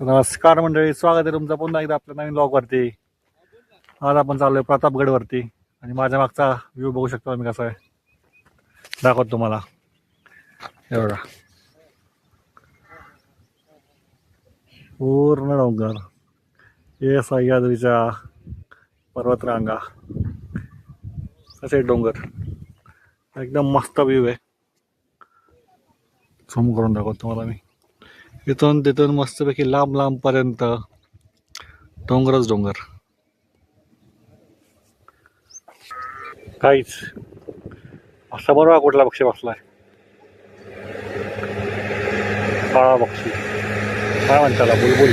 तर नमस्कार मंडळी स्वागत आहे तुमचं पुन्हा एकदा आपल्या नवीन ब्लॉगवरती आज आपण चाललोय प्रतापगडवरती आणि माझ्या मागचा व्ह्यू बघू शकतो मी कसा आहे. दाखवतो तुम्हाला. एवढा पूर्ण डोंगर. हे सह्याद्रीच्या पर्वतरांगा. कसे डोंगर. एकदम मस्त व्ह्यू आहे. झूम करून दाखवतो तुम्हाला मी. इथून तिथून मस्तपैकी लांब लांबपर्यंत डोंगरच डोंगर. काहीच. असा बरोबर कुठला पक्षी बसलाय? काळा पक्षी. काय म्हणता बुलबुल.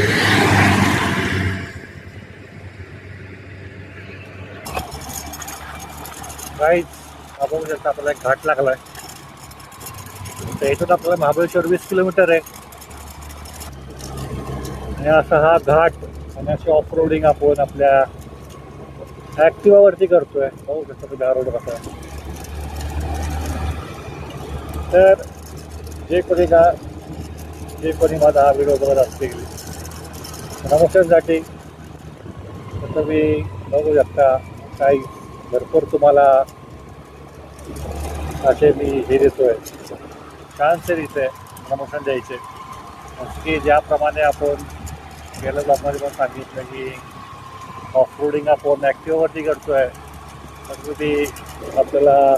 काहीच. आपण शकता आपल्याला एक घाट लागलाय तर इथून आपल्याला महाबळेश्वर वीस किलोमीटर आहे. आणि असा हा घाट आणि अशी ऑफ रोडिंग आपण आपल्या ॲक्टिवावरती करतोय. हो, बघू शकतो तुम्ही हा रोड कसा तर जे कोणी का जे कोणी माझा हा व्हिडिओ बघत असतील प्रमोशनसाठी तर तुम्ही बघू शकता काही भरपूर तुम्हाला असे मी हे देतोय. छानसे आहे प्रमोशन द्यायचे की ज्याप्रमाणे आपण गेल्या जाणारी पण सांगितलं की ऑफ रोडिंग आपण ॲक्टिव्हवरती आहे तर ती आपल्याला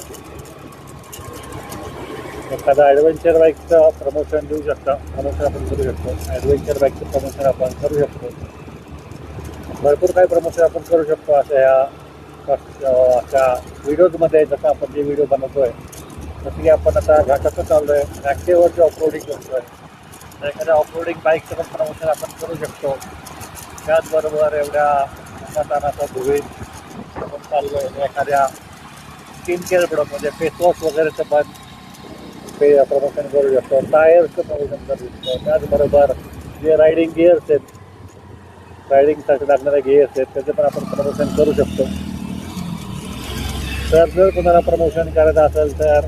एखादा ॲडव्हेंचर बाईकचं प्रमोशन देऊ शकता. प्रमोशन आपण करू शकतो. ॲडव्हेंचर बाईकचं प्रमोशन आपण करू शकतो. भरपूर काही प्रमोशन आपण करू शकतो. अशा ह्या अशा व्हिडिओजमध्ये जसं आपण जे व्हिडिओ बनवतो आहे जसं की आपण आता घाटाचं चाललो आहे ॲक्टिव्हवरती करतो आहे तर एखाद्या ऑफरोडिंग बाईकचं पण प्रमोशन आपण करू शकतो. त्याचबरोबर एवढ्या उन्हातानाचा धुळीत आपण चाललो आहे एखाद्या स्किन केअर प्रोडक्ट म्हणजे फेसवॉश वगैरेचं पण ते प्रमोशन करू शकतो. टायर्सचं प्रमोशन करू शकतो. त्याचबरोबर जे रायडिंग गिअर्स आहेत रायडिंगसाठी लागणारे गिअर्स आहेत त्याचे पण आपण प्रमोशन करू शकतो. तर जर कोणाला प्रमोशन करायचं असेल तर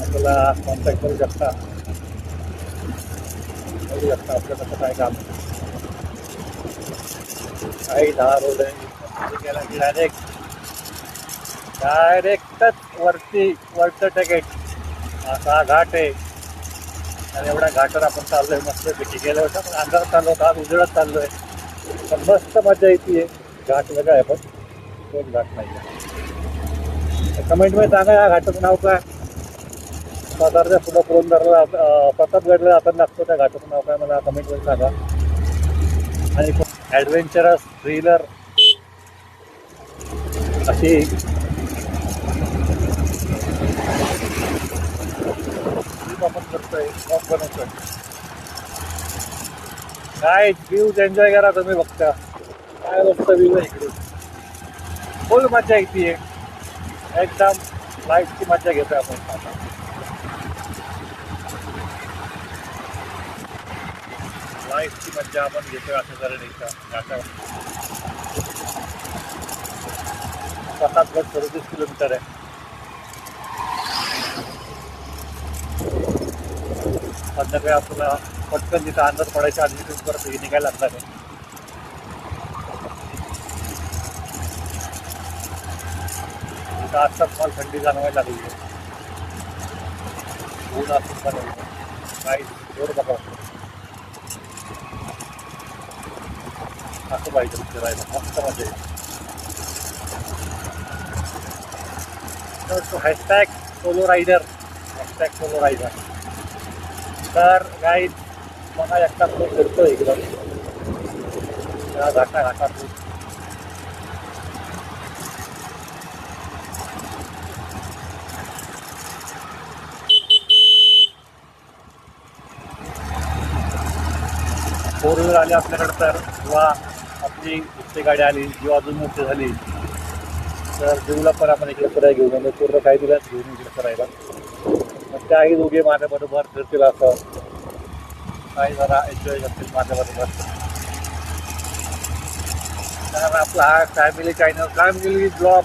आपल्याला कॉन्टॅक्ट करू शकता. करू शकता आपलं कसं काय काम आहे. काही दहा रोड आहे. की डायरेक्ट डायरेक्टच वरती वरचं टॅकेट असा घाट आहे. आणि एवढ्या घाटावर आपण चाललोय मस्त पिकी गेलं होतं. पण अंधार चाललो होता आज उजेडात चाललोय. पण मस्त मजा येते. घाट वेगळा आहे पण. तोच घाट नाही आहे. कमेंटमध्ये सांगा या घाटाचं नाव काय? सातारच्या पुढं पुरंदरला प्रतापगडला जाताना लागतो त्या घाटाचं नाव काय मला कमेंटमध्ये सांगा. आणि ॲडव्हेंचरस थ्रिलर अशी आपण करतोय वॉक बनवतोय. काय व्ह्यूज एन्जॉय करा तुम्ही बघता. काय बघता व्ह्यू आहे इकडे. फुल मजा येते. एकदम लाईफची मजा घेतोय आपण. आता लाईफची मज्जा आपण घेतोय असं जरा इथं घाटावर प्रतापगड सदतीस किलोमीटर आहे. संध्याकाळी आपल्याला पटकन तिथं अंदाज पडायच्या आधी तिथून परत हे निघायला लागणार आहे. आजचा आत्ताच थंडी जाणवायला लागली आहे. ऊन असून पण काही जोर बघा. असं पाहिजे फिरायला मस्त मजा येईल तो hashtag solo rider hashtag solo rider तर गाईड मला एकटा तो फिरतो इकडं त्या घाटा घाटातून फोर व्हीलर आले आपल्याकडे तर किंवा ती कुठली गाडी आली किंवा अजून मोठी झाली तर देऊला पण आपण इकडे फिरायला घेऊन म्हणजे पूर्ण काही दिवस घेऊन इकडे करायला. मग त्याही दोघे माझ्याबरोबर फिरतील असं. काही जरा एन्जॉय करतील माझ्याबरोबर. कारण आपला हा फॅमिली चॅनल फॅमिली ब्लॉग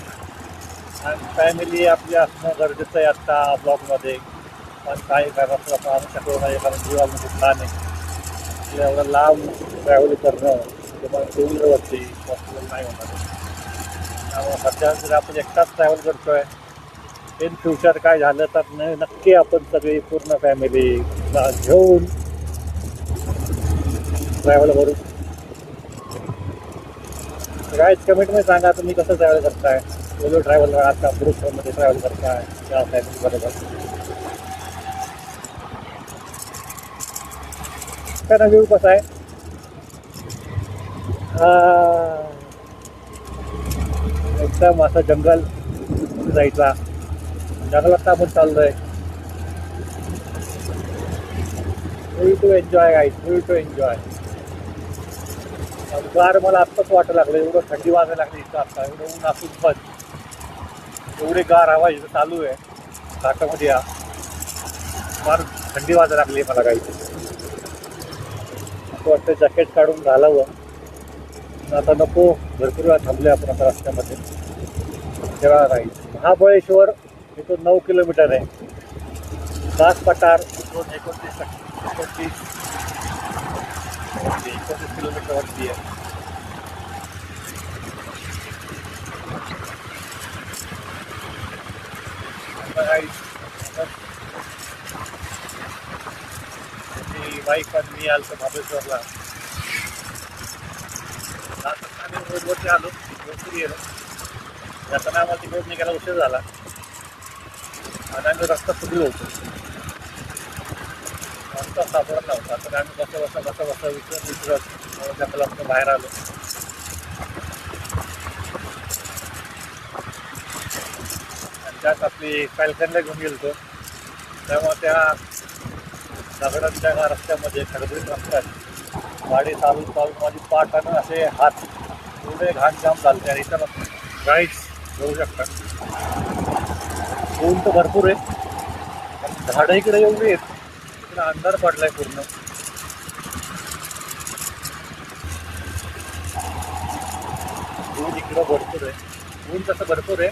आणि फॅमिली आपली असणं गरजेचं आहे आत्ता ब्लॉगमध्ये पण काही कारण आपण शकलो नाही कारण जीवामध्ये लहान आहे. एवढं लांब ट्रॅव्हल करणं तुम्हाला टू व्हीलरवरती पॉसिबल नाही होणार त्यामुळे सध्या जर आपण एकटाच ट्रॅव्हल करतोय इन फ्युचर काय झालं तर न- नक्की आपण सगळी पूर्ण फॅमिली घेऊन ट्रॅव्हल करू। काय कमेंटमध्ये सांगा तुम्ही कसं ट्रॅव्हल करताय सोलो ट्रॅव्हल व्ह्यू कसा आहे आ, एकदम असं जंगल जायचा. जंगलात आपण चाललोय. To enjoy guide full to enjoy गार मला आत्ताच वाटायला लागलं. एवढं थंडी वाजायला लागली इथं आत्ता एवढं ऊन असून पण. एवढी गार हवा इथं चालू आहे. घाटामध्ये या. फार थंडी वाजायला लागली मला काही असं वाटतं जॅकेट काढून घालावं. आता नको. भरपूर वेळा थांबले आपण आता रस्त्यामध्ये. तेव्हा राहील. महाबळेश्वर इथून नऊ किलोमीटर आहे. दास पठार इथून एकोणतीस एकोणतीस. एकोणतीस किलोमीटरवरती आहे. बाईक पण वाईफ आणि मी आलो महाबळेश्वरला आता आम्ही रोडवरती आलो. रोडवरती गेलो जाताना आम्हाला तिकडे निघायला उशीर झाला. आणि आम्ही रस्ता चुकलो होतो. रस्ता सापडत नव्हता तर आम्ही बसा बसता बसता बसता विसरत विसरत जंगलातून बाहेर आलो. आणि त्यात आपली कालकंडला घेऊन गेलतो. त्यामुळे त्या दगडांच्या रस्त्यामध्ये खडबडीत रस्त्यात गाडी चालून चालून माझी पाठ आणि असे हात त्यामुळे घाण जाम चालते आणि इतर गाईड्स जाऊ शकतात ऊन तर भरपूर आहे. पण झाडं इकडे एवढी आहेत तिकडे अंधार पडलाय पूर्ण. ऊन इकडं भरपूर आहे. ऊन तसं भरपूर आहे.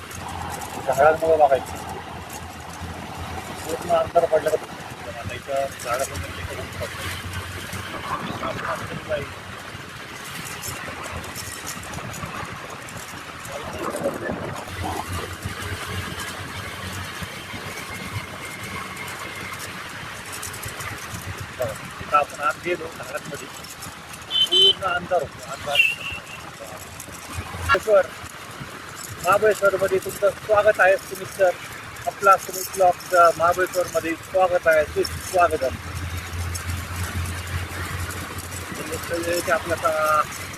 झाडांमुळे बघायचं. पूर्ण अंधार पडलं का आता इथं झाडं पण इकडे ऊन पडलं. आपण आपलं काही बघा, तिथं आपण आत गेलो घरामध्ये पूर्ण होतो अंधार महाबळेश्वर. महाबळेश्वरमध्ये तुमचं स्वागत आहे सुमित सर आपला सुमित ब्लॉगचं महाबळेश्वरमध्ये स्वागत आहे सु स्वागत आपल्या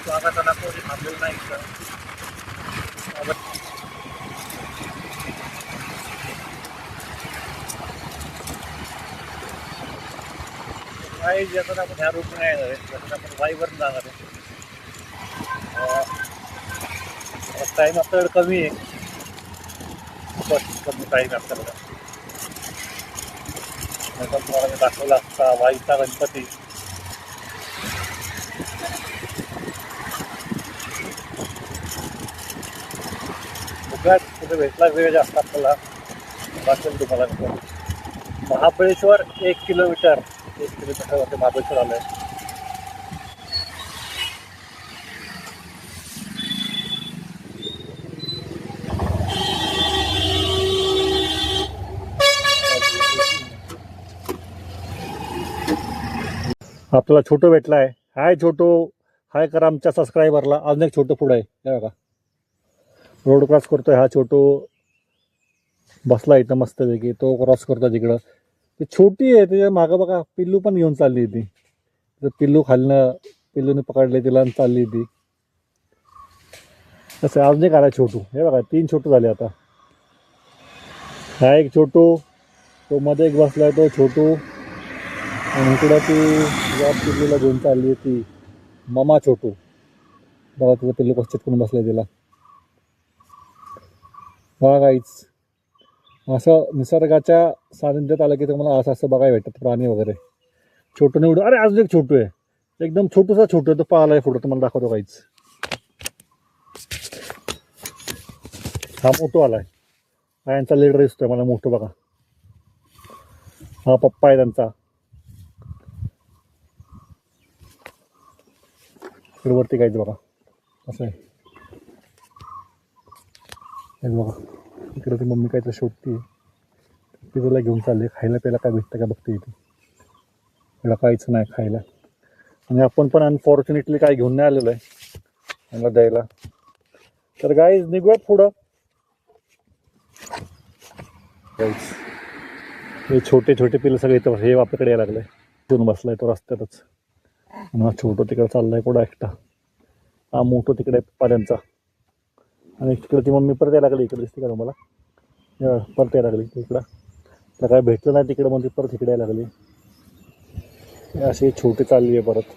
स्वागताला कोणी थांबलेलं नाही सर स्वागत काही ज्याच्यात आपण ह्या रूट नाही येणार आहे त्याच्यात आपण वाईवर जाणार आहे. टाईम आपल्याकडे कमी आहे. खूपच कमी टाईम आहे आपल्याकडे. तुम्हाला मी दाखवला असता वाईचा गणपती. बघूयात कुठे भेटला वेळ जास्त आपल्याला. दाखवेल तुम्हाला महाबळेश्वर एक किलोमीटर. एक किलोमीटरवरती महाबळेश्वर आलं आहे आपला छोटो भेटला आहे हाय छोटो. हाय करा आमच्या सबस्क्रायबरला अजून एक छोटं पुढं आहे. हे बघा. रोड क्रॉस करतोय हा छोटो. बसला इथं मस्तपैकी. तो क्रॉस करतो तिकडं. ती छोटी आहे. त्याच्या मागं बघा पिल्लू पण घेऊन चालली ती तर पिल्लू खालनं पिल्लूने पकडले तिला आणि चालली ती तसं अजून एक आला छोटू. हे बघा तीन छोटू झाले आता. हा एक छोटू. तो मध्ये एक बसलाय. तो छोटू. आणि इकडं ती घेऊन चालली आहे ती ममा छोटू. बघा तुझं पिल्लू कसं चिटकून बसलं तिला बघा काहीच असं निसर्गाच्या सानिध्यात आलं की तुम्हाला असं असं बघायला भेटतात प्राणी वगैरे. छोटू निवडू अरे अजून एक छोटू आहे. एकदम छोटूसा छोटू आहे. तो आहे फोटो. तुम्हाला दाखवतो काहीच हा मोठो आला आहे यांचा लीडर दिसतोय. मला मोठं बघा. हा पप्पा आहे त्यांचा. इकडे वरती काहीच बघा. असं आहे. बघा. इकडे ती मम्मी काहीतरी शोधते. ती तुला घेऊन चालली. खायला प्यायला काय भेटतं का बघते इथे? तिला काहीच नाही खायला. आणि आपण पण अनफॉर्च्युनेटली काय घेऊन नाही आलेलो आहे. यांना द्यायला. तर गाईज निघूयात पुढं. गाईज हे छोटे छोटे पिलं सगळे इथं हे आपल्याकडे यायला आहे घेऊन बसलाय तो रस्त्यातच. आणि हा छोटो तिकडे चाललाय कुठं एकटा. हा मोठो तिकडे पाऱ्यांचा आणि तिकडे ती मम्मी परत यायला लागली इकडे दिसते का तुम्हाला? परत यायला लागली इकडं. तर काय भेटलं नाही तिकडे मग ती परत इकडे यायला लागली. असे अशी छोटी चालली आहे परत.